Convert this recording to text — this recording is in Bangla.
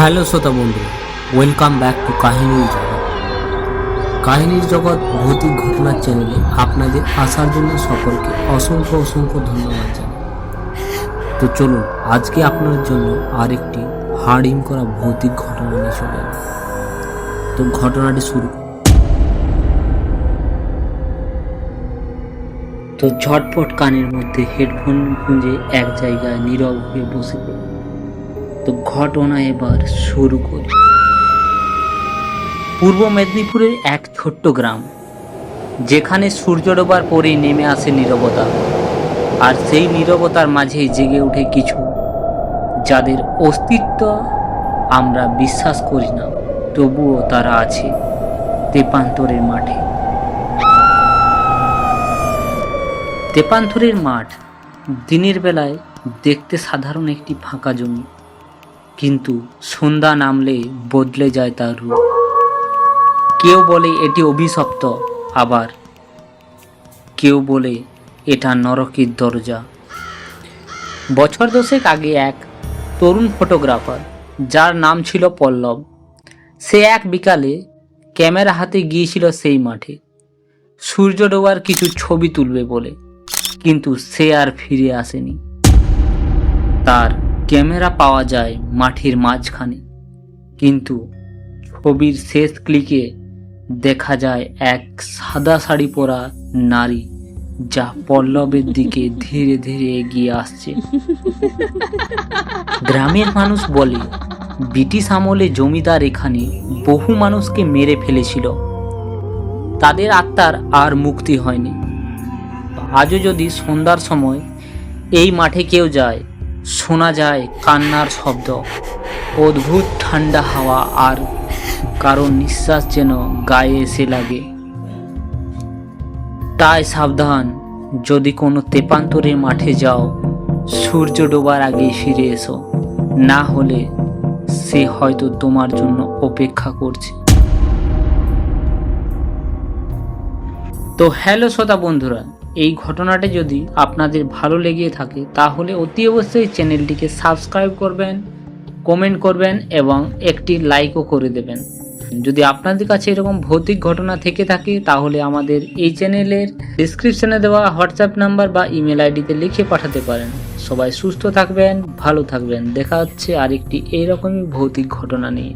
হ্যালো শ্রোতা বন্ধু ওয়েলকাম ব্যাক টু কাহিনীর জগৎ। কাহিনীর জগৎ ভৌতিক ঘটনার চ্যানেলে আপনাদের আসার জন্য সকলকে অসংখ্য অসংখ্য ধন্যবাদ জানাই। তো চলুন, আজকে আপনার জন্য আরেকটি হাড়িম করা ভৌতিক ঘটনা নিয়ে চলে তো ঘটনাটি শুরু তো ঝটপট কানের মধ্যে হেডফোন গুঁজে এক জায়গায় নীরব হয়ে বসে পড়ল। তো ঘটনা এবার শুরু করি। পূর্ব মেদিনীপুরের এক ছোট্ট গ্রাম, যেখানে সূর্য ডোবার পরেই নেমে আসে নীরবতা, আর সেই নীরবতার মাঝে জেগে ওঠে কিছু যাদের অস্তিত্ব আমরা বিশ্বাস করি না, তবুও তারা আছে তেপান্তরের মাঠে। তেপান্তরের মাঠ দিনের বেলায় দেখতে সাধারণ একটি ফাঁকা জমি কিন্তু সন্ধ্যা নামলে বদলে যায় তার রূপ। কেউ বলে এটি অভিশপ্ত আবার। কেউ বলে এটা নরকের দরজা। বছর দশেক আগে এক তরুণ ফটোগ্রাফার, যার নাম ছিল পল্লব, সে এক বিকালে ক্যামেরা হাতে গিয়েছিল সেই মাঠে। সূর্য ডোবার কিছু ছবি তুলবে বলে, কিন্তু সে আর ফিরে আসেনি। তার ক্যামেরা পাওয়া যায় মাঠের মাঝখানে। কিন্তু ছবির শেষ ক্লিকে দেখা যায় এক সাদা শাড়ি পরা নারী, যা পল্লবের দিকে ধীরে ধীরে এগিয়ে আসছে। গ্রামের মানুষ বলে, ব্রিটিশ আমলে জমিদার এখানে বহু মানুষকে মেরে ফেলেছিল। তাদের আত্মার আর মুক্তি হয়নি। আজও যদি সন্ধ্যার সময় এই মাঠে কেউ যায় শোনা যায় কান্নার শব্দ। অদ্ভুত ঠান্ডা হাওয়া আর কারও নিঃশ্বাস যেন গায়ে এসে লাগে। তাই সাবধান, যদি কোনো তেপান্তরের মাঠে যাও, সূর্য ডোবার আগেই ফিরে এসো। না হলে সে হয়তো তোমার জন্য অপেক্ষা করছে। তো হ্যালো শ্রোতা বন্ধুরা, এই ঘটনাটি যদি আপনাদের ভালো লেগে থাকে, তাহলে অতি অবশ্যই চ্যানেলটিকে সাবস্ক্রাইব করবেন, কমেন্ট করবেন এবং একটি লাইকও করে দেবেন। যদি আপনাদের কাছে এরকম ভৌতিক ঘটনা থেকে থাকে, তাহলে আমাদের এই চ্যানেলের ডিসক্রিপশনে দেওয়া হোয়াটসঅ্যাপ নাম্বার বা ইমেল আইডিতে লিখে পাঠাতে পারেন। সবাই সুস্থ থাকবেন, ভালো থাকবেন। দেখা হচ্ছে আরেকটি এইরকমই ভৌতিক ঘটনা নিয়ে।